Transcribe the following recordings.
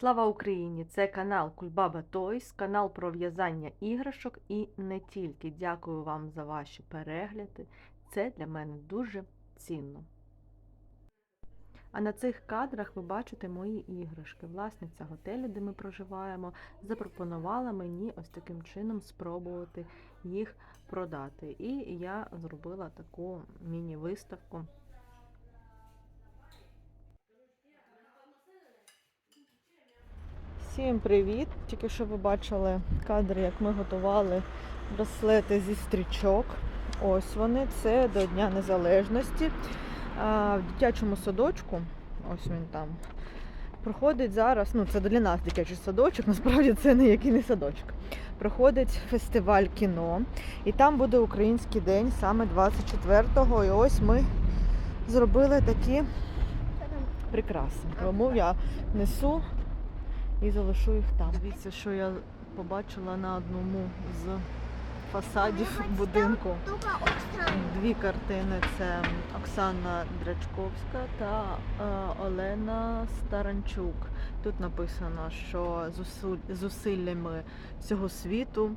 Слава Україні! Це канал Кульбаба Тойс, канал про в'язання іграшок і не тільки. Дякую вам за ваші перегляди. Це для мене дуже цінно. А на цих кадрах ви бачите мої іграшки. Власниця готелю, де ми проживаємо, запропонувала мені ось таким чином спробувати їх продати. І я зробила таку міні-виставку. Всім привіт! Тільки що ви бачили кадри, як ми готували браслети зі стрічок. Ось вони, це до Дня Незалежності. А, в дитячому садочку, ось він там, проходить зараз, ну це для нас дитячий садочок, насправді це ніякий не садочок. Проходить фестиваль кіно, і там буде український день саме 24-го. І ось ми зробили такі прикраси. Тому я несу і залишу їх там. Дивіться, що я побачила на одному з фасадів будинку. Дві картини це Оксана Драчковська та е, Олена Старанчук. Тут написано, що зусиль- зусиллями всього світу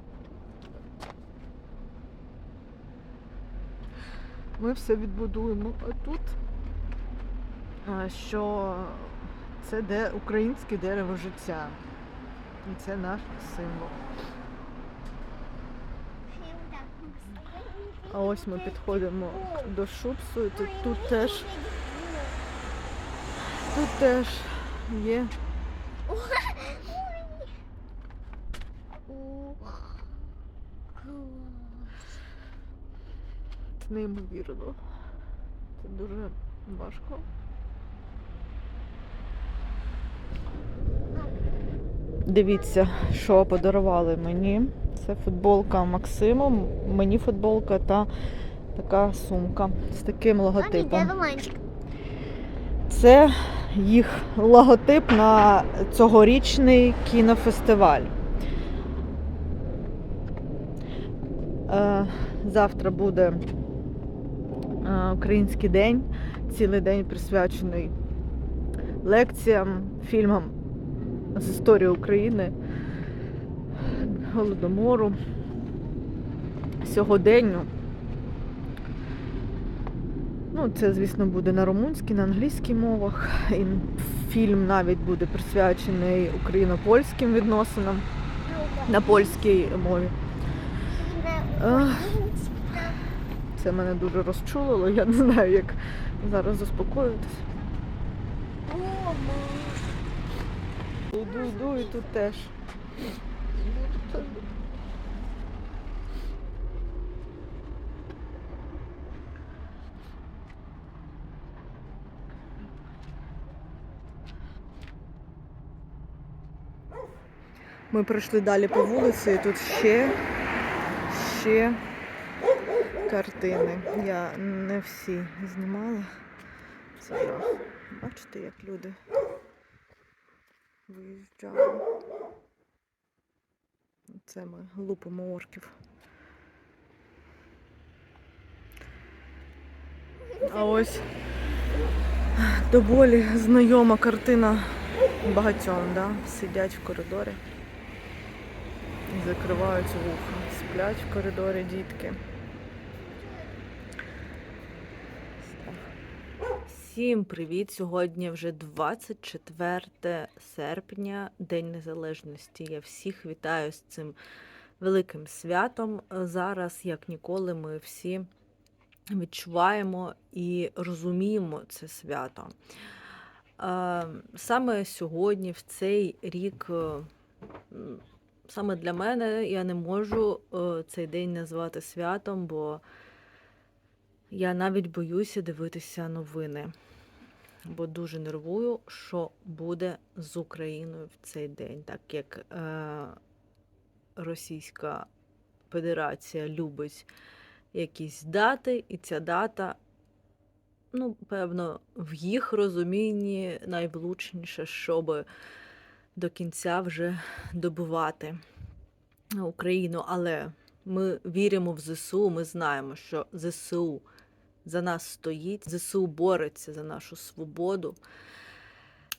ми все відбудуємо. А тут е, що це де українське дерево життя. І це наш символ. А ось ми підходимо до шупсу, і тут, тут теж тут теж є неймовірно. Це дуже важко. Дивіться, що подарували мені. Це футболка Максиму, мені футболка та така сумка з таким логотипом. Це їх логотип на цьогорічний кінофестиваль. Е, Завтра буде е, український день, цілий день присвячений лекціям, фільмам з історії України, Голодомору, сьогоденню. Ну, це, звісно, буде на румунській, на англійській мовах. І фільм навіть буде присвячений україно-польським відносинам на польській мові. Це мене дуже розчулило, я не знаю, як зараз заспокоїтися. Йду, йду і тут теж. Ми пройшли далі по вулиці, і тут ще, ще картини. Я не всі знімала. Це жах. Бачите, як люди виїжджали. Це ми лупимо орків. А ось доволі знайома картина багатьом, да? сидять в коридорі і закривають вуха. Сплять в коридорі дітки. Всім привіт! Сьогодні вже 24 серпня, День Незалежності. Я всіх вітаю з цим великим святом. Зараз, як ніколи, ми всі відчуваємо і розуміємо це свято. Саме сьогодні, в цей рік, е, саме для мене я не можу е, цей день назвати святом, бо я навіть боюся дивитися новини, бо дуже нервую, що буде з Україною в цей день, так як е, Російська Федерація любить якісь дати, і ця дата, ну, певно, в їх розумінні найвлучніше, щоб до кінця вже добувати Україну. Але ми віримо в ЗСУ, ми знаємо, що ЗСУ за нас стоїть, ЗСУ бореться за нашу свободу.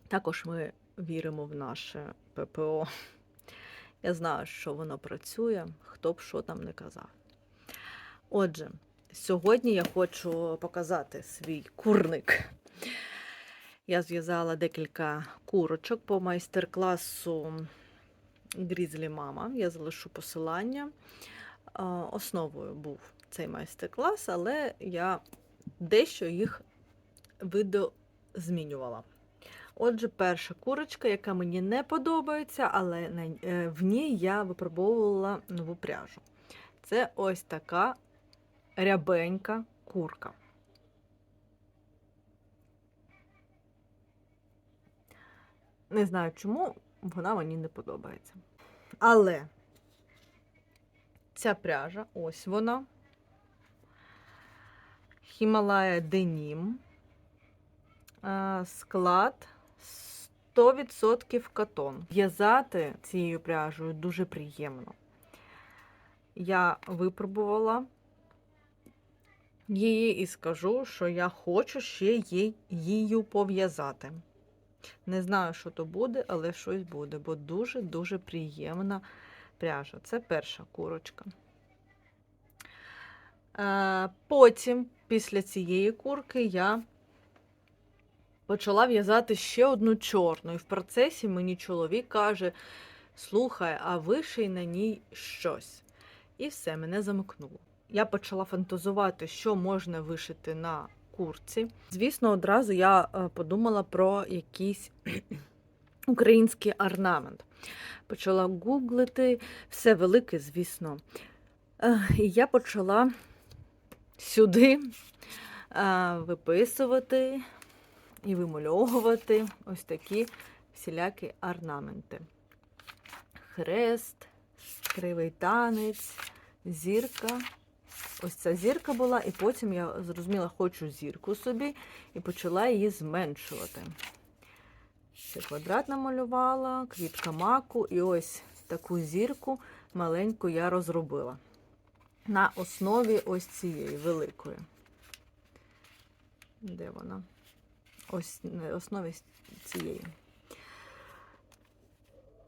Також ми віримо в наше ППО. Я знаю, що воно працює, хто б що там не казав. Отже, сьогодні я хочу показати свій курник. Я зв'язала декілька курочок по майстер-класу Грізлі Мама. Я залишу посилання. Основою був цей майстер-клас, але я дещо їх видозмінювала. Отже, перша курочка, яка мені не подобається, але е, в ній я випробовувала нову пряжу. Це ось така рябенька курка. Не знаю чому, вона мені не подобається. Але ця пряжа, ось вона. Хімалая Денім. Е, Склад 100% катон. В'язати цією пряжею дуже приємно. Я випробувала її і скажу, що я хочу ще її пов'язати. Не знаю, що то буде, але щось буде, бо дуже-дуже приємна пряжа. Це перша курочка. Е, Потім, після цієї курки, я почала в'язати ще одну чорну. І в процесі мені чоловік каже: слухай, а виший на ній щось. І все, мене замикнуло. Я почала фантазувати, що можна вишити на курці. Звісно, одразу я е, подумала про якийсь український орнамент. Почала гуглити, все велике, звісно. І я почала сюди виписувати і вимальовувати ось такі всілякі орнаменти. Хрест, кривий танець, зірка. Ось ця зірка була, і потім я зрозуміла, хочу зірку собі, і почала її зменшувати. Ще квадрат намалювала, квітка маку, і ось таку зірку маленьку я розробила. На основі ось цієї великої. Де вона? Ось основі цієї.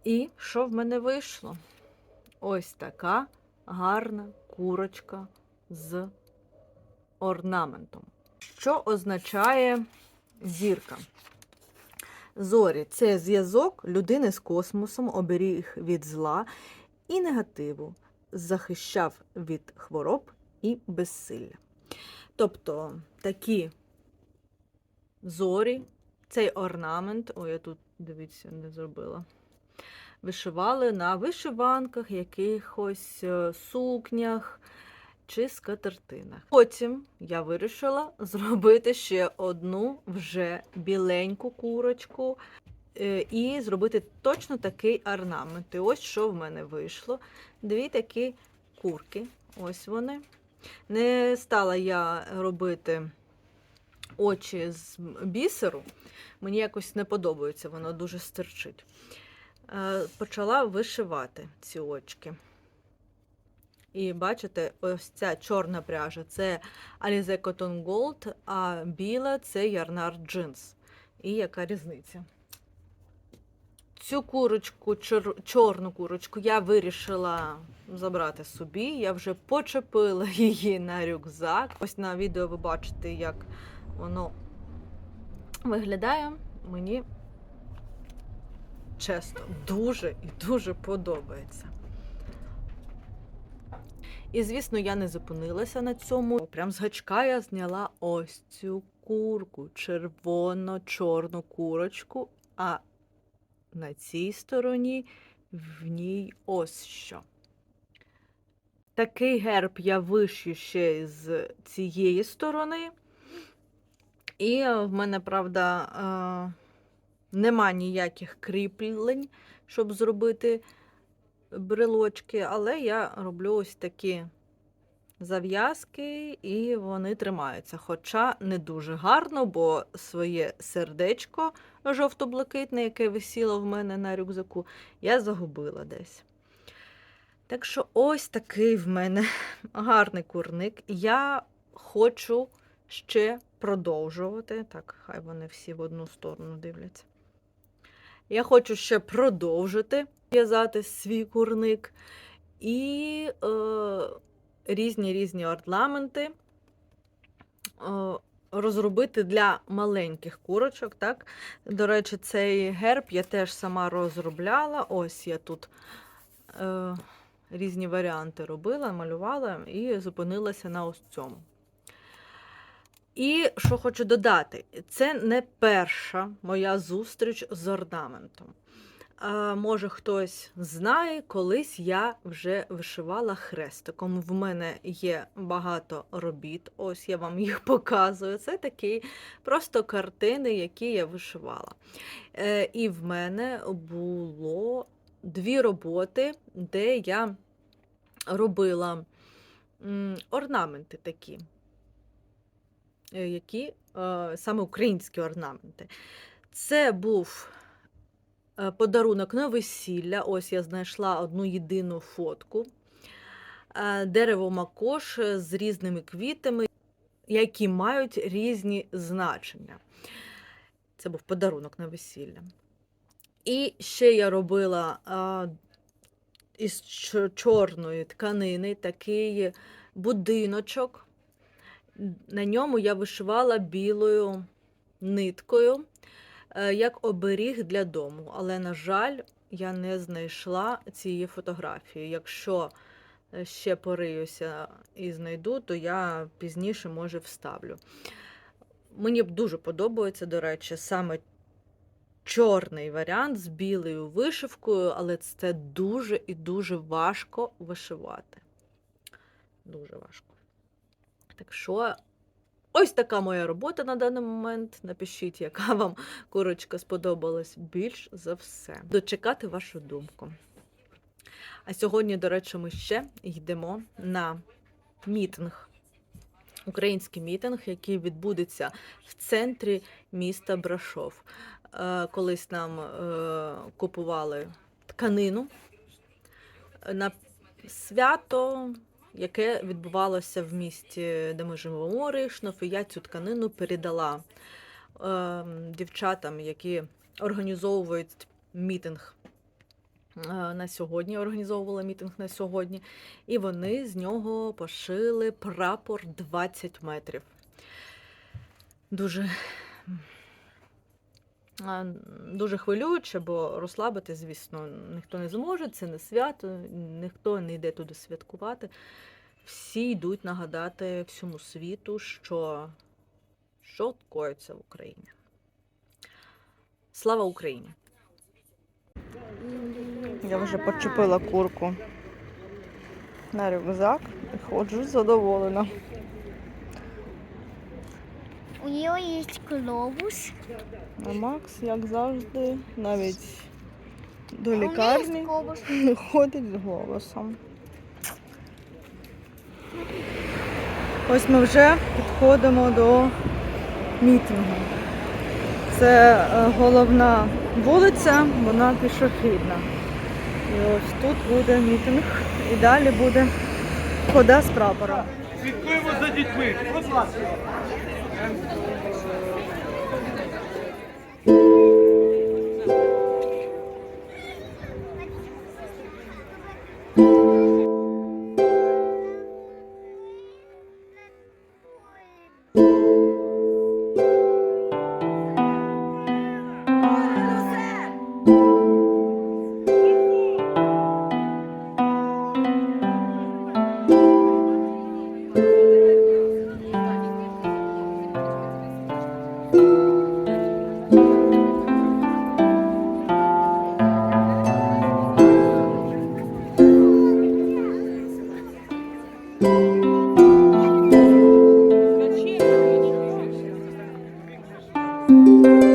І що в мене вийшло? Ось така гарна курочка з орнаментом. Що означає зірка? Зорі це зв'язок людини з космосом, оберіг від зла і негативу, захищав від хвороб і безсилля. Тобто такі зорі, цей орнамент, ой, я тут, дивіться, не зробила. Вишивали на вишиванках, якихось е, сукнях чи скатертинах. Потім я вирішила зробити ще одну вже біленьку курочку і зробити точно такий орнамент. І ось що в мене вийшло. Дві такі курки. Ось вони. Не стала я робити очі з бісеру. Мені якось не подобається, воно дуже стерчить. Е, Почала вишивати ці очки. І бачите, ось ця чорна пряжа це Alize Cotton Gold, а біла це Yarnard Jeans. І яка різниця? Цю курочку, чор- чорну курочку, я вирішила забрати собі. Я вже почепила її на рюкзак. Ось на відео ви бачите, як воно виглядає. Мені чесно, дуже і дуже подобається. І, звісно, я не зупинилася на цьому. Прям з гачка я зняла ось цю курку, червоно-чорну курочку, а на цій стороні в ній ось що. Такий герб я вишью ще з цієї сторони. І е, в мене, правда, е, нема ніяких кріплень, щоб зробити брелочки, але я роблю ось такі зав'язки, і вони тримаються. Хоча не дуже гарно, бо своє сердечко жовто-блакитне, яке висіло в мене на рюкзаку, я загубила десь. Так що ось такий в мене гарний курник. Я хочу ще продовжувати. Так, хай вони всі в одну сторону дивляться. Я хочу ще продовжити в'язати свій курник і е, різні різні орнаменти розробити для маленьких курочок. Так? До речі, цей герб я теж сама розробляла. Ось я тут е, різні варіанти робила, малювала і зупинилася на ось цьому. І що хочу додати, це не перша моя зустріч з орнаментом. А, може, хтось знає, колись я вже вишивала хрестиком. В мене є багато робіт, ось я вам їх показую. Це такі просто картини, які я вишивала. Е, і в мене було дві роботи, де я робила орнаменти такі е, які е, саме українські орнаменти. Це був е, подарунок на весілля. Ось я знайшла одну єдину фотку. Е, Дерево макош з різними квітами, які мають різні значення. Це був подарунок на весілля. І ще я робила а, із чорної тканини такий будиночок. На ньому я вишивала білою ниткою, е, як оберіг для дому. Але, на жаль, я не знайшла цієї фотографії. Якщо е, ще пориюся і знайду, то я пізніше, може, вставлю. Мені дуже подобається, до речі, саме чорний варіант з білою вишивкою, але це дуже і дуже важко вишивати. Дуже важко. Так що, ось така моя робота на даний момент. Напишіть, яка вам курочка сподобалась більш за все. Дочекати вашу думку. А сьогодні, до речі, ми ще йдемо на мітинг. Український мітинг, який відбудеться в центрі міста Брашов. Е, Колись нам е, купували тканину на свято, яке відбувалося в місті, де ми живемо, Ришнов, і я цю тканину передала е, дівчатам, які організовують мітинг е, на сьогодні, організовували мітинг на сьогодні, і вони з нього пошили прапор 20 метрів. Дуже Дуже хвилююче, бо розслабити, звісно, ніхто не зможе, це не свято, ніхто не йде туди святкувати. Всі йдуть нагадати всьому світу, що, що коїться в Україні. Слава Україні! Я вже почепила курку на рюкзак і ходжу задоволена. У нее есть глобус. А Макс, як завжди, навіть до лікарні глобус. ходить з голосом. Ось ми вже підходимо до мітингу. Це е, головна вулиця, вона пішохідна. І ось тут буде мітинг, і далі буде хода з прапором. Слідкуємо за дітьми. Будь ласка. Música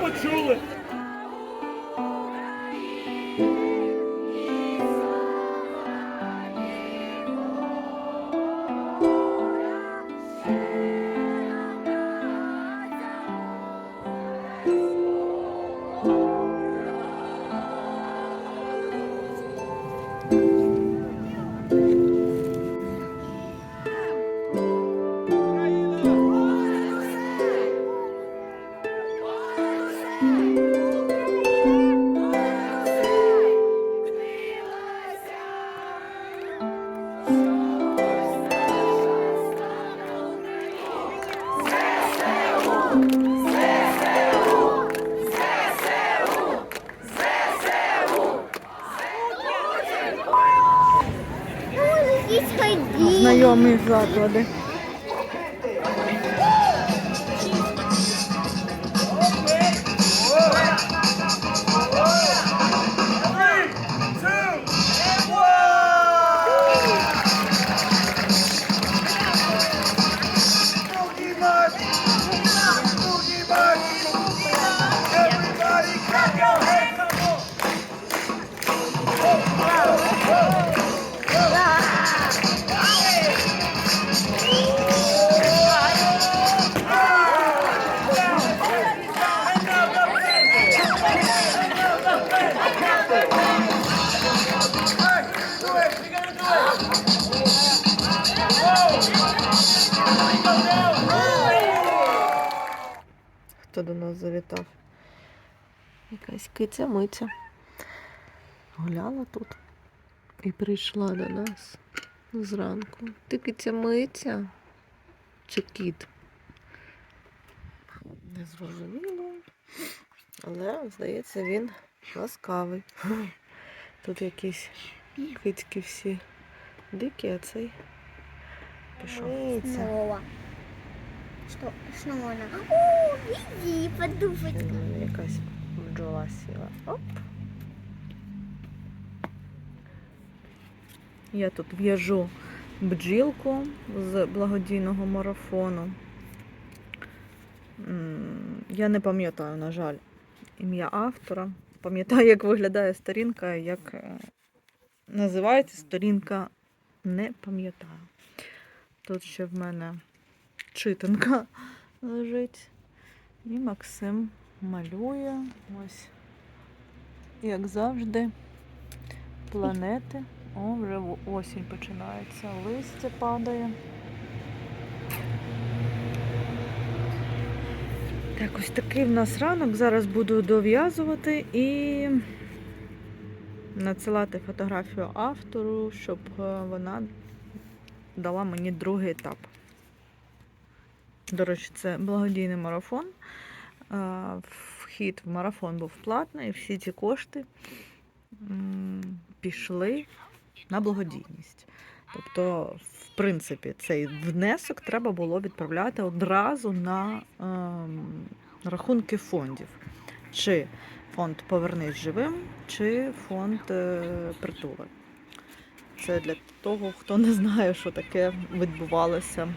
почули. abençoar toda. Якась киця миця. Гуляла тут і прийшла до нас зранку. Ти киця миця? Чи кіт? Не зрозуміло. Але, здається, він ласкавий. Тут якісь кицьки всі дикі, а цей пішов. Снова. Что? Снова она. О, иди, подушечка. Якась бджола сіла. Оп. Я тут в'яжу бджілку з благодійного марафону. Я не пам'ятаю, на жаль, ім'я автора. Пам'ятаю, як виглядає сторінка, як е, називається сторінка, не пам'ятаю. Тут ще в мене читанка лежить. І Максим малює. Ось, як завжди, планети. О, вже осінь починається. Листя падає. Так, ось такий в нас ранок. Зараз буду дов'язувати і надсилати фотографію автору, щоб е, вона дала мені другий етап. До речі, це благодійний марафон. Вхід в марафон був платний, і всі ці кошти пішли на благодійність. Тобто, в принципі, цей внесок треба було відправляти одразу на ем, рахунки фондів. Чи фонд Повернись живим, чи фонд е, притулок. Це для того, хто не знає, що таке відбувалося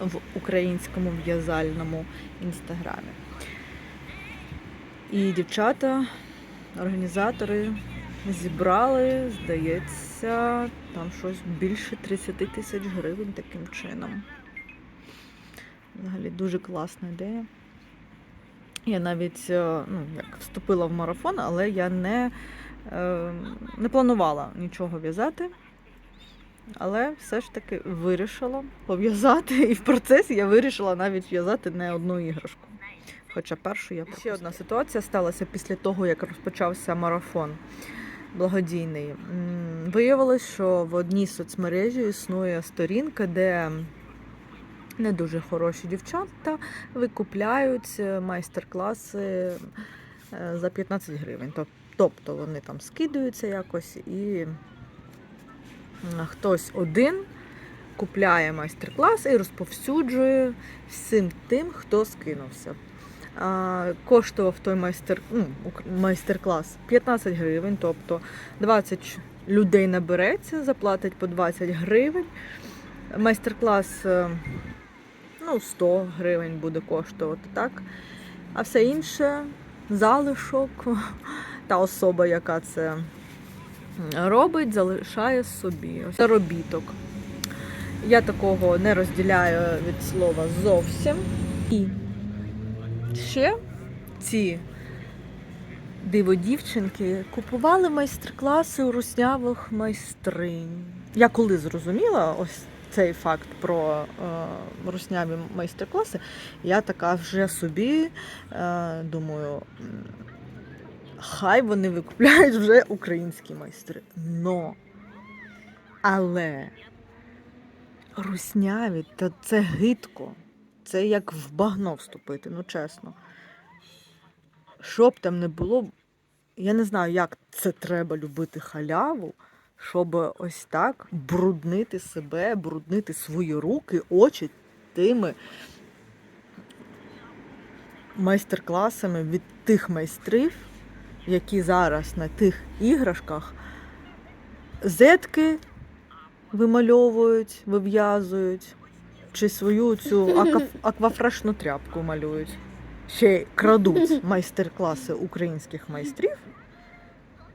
в українському в'язальному інстаграмі. І дівчата, організатори зібрали, здається, там щось більше 30 тисяч гривень таким чином. Взагалі дуже класна ідея. Я навіть е, ну, як вступила в марафон, але я не, е, не планувала нічого в'язати. Але все ж таки вирішила пов'язати, і в процесі я вирішила навіть в'язати не одну іграшку. Хоча першу я Ще одна ситуація сталася після того, як розпочався марафон благодійний. Виявилось, що в одній соцмережі існує сторінка, де не дуже хороші дівчата викупляють е, майстер-класи е, за 15 гривень. Тобто вони там скидаються якось і хтось один купляє майстер-клас і розповсюджує всім тим, хто скинувся. Коштував той майстер ну, майстер-клас 15 гривень, тобто 20 людей набереться, заплатить по 20 гривень. Майстер-клас е, ну, 100 гривень буде коштувати, так? А все інше залишок, та особа, яка це робить, залишає собі. Заробіток. Я такого не розділяю від слова зовсім. Ще ці диводівчинки купували майстер-класи у руснявих майстринь. Я коли зрозуміла ось цей факт про е, русняві майстер-класи, я така вже собі е, думаю, хай вони викупляють вже українські майстри. Но. Але русняві, та це гидко. Це як в багно вступити, ну чесно. Що б там не було, я не знаю, як це треба любити халяву, щоб ось так бруднити себе, бруднити свої руки, очі тими майстер-класами від тих майстрів, які зараз на тих іграшках зетки вимальовують, вив'язують, чи свою цю акаф- аквафрешну тряпку малюють. Ще крадуть майстер-класи українських майстрів.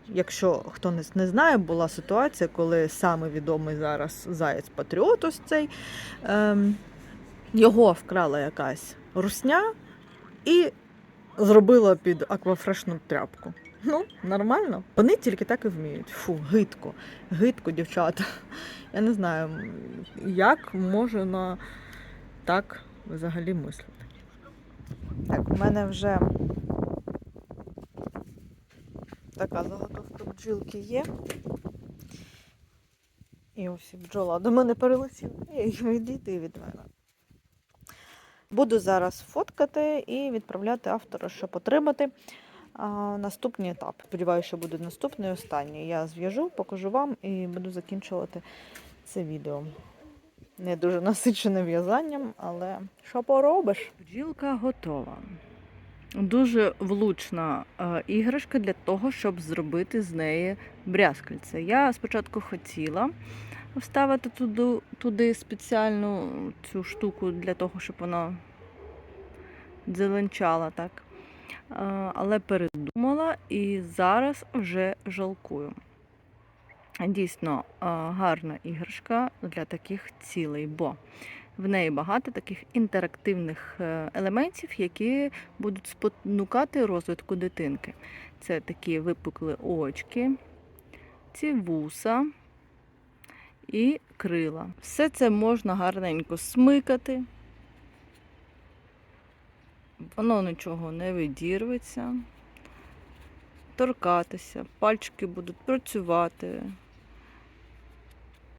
Якщо хто не, не знає, була ситуація, коли саме відомий зараз Заєць Патріот, ось цей, ем, його вкрала якась русня і зробила під аквафрешну тряпку. Ну, нормально. Вони тільки так і вміють. Фу, гидко. Гидко, дівчата. Я не знаю, як можна так взагалі мислити. Так, у мене вже така заготовка бджілки є. І ось бджола до мене перелетіла. Відійди від мене. Буду зараз фоткати і відправляти автора, щоб отримати а, наступний етап. Сподіваюся, що буде наступний останній. Я зв'яжу, покажу вам і буду закінчувати це відео. Не дуже насичене в'язанням, але що поробиш? Бджілка готова. Дуже влучна е, іграшка для того, щоб зробити з неї брязкальце. Я спочатку хотіла вставити туди, туди спеціальну цю штуку для того, щоб вона дзеленчала так. Е, Але передумала і зараз вже жалкую. Дійсно е, гарна іграшка для таких цілей, бо в неї багато таких інтерактивних е, елементів, які будуть спонукати розвитку дитинки. Це такі випукли очки, ці вуса і крила. Все це можна гарненько смикати. Воно нічого не видірветься, торкатися, пальчики будуть працювати.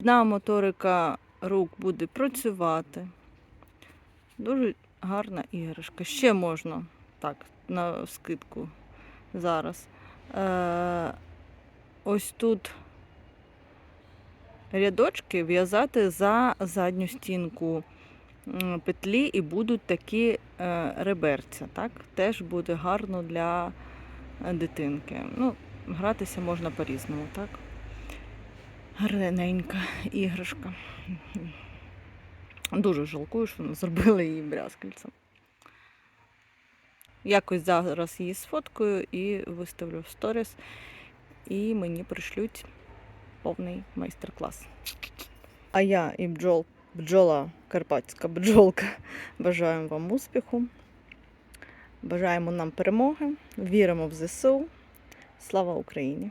Одна моторика рук буде працювати. Дуже гарна іграшка. Ще можна, так, на скидку зараз. Е, ось тут рядочки в'язати за задню стінку петлі і будуть такі реберця. Так? Теж буде гарно для е, дитинки. Ну, гратися можна по-різному, так? Гарненька іграшка. Дуже жалкую, що не зробили її брязкальцем. Якось зараз її сфоткаю і виставлю в сторіс, і мені пришлють повний майстер-клас. А я і бджол, бджола, карпатська бджолка, бажаємо вам успіху. Бажаємо нам перемоги, віримо в ЗСУ. Слава Україні!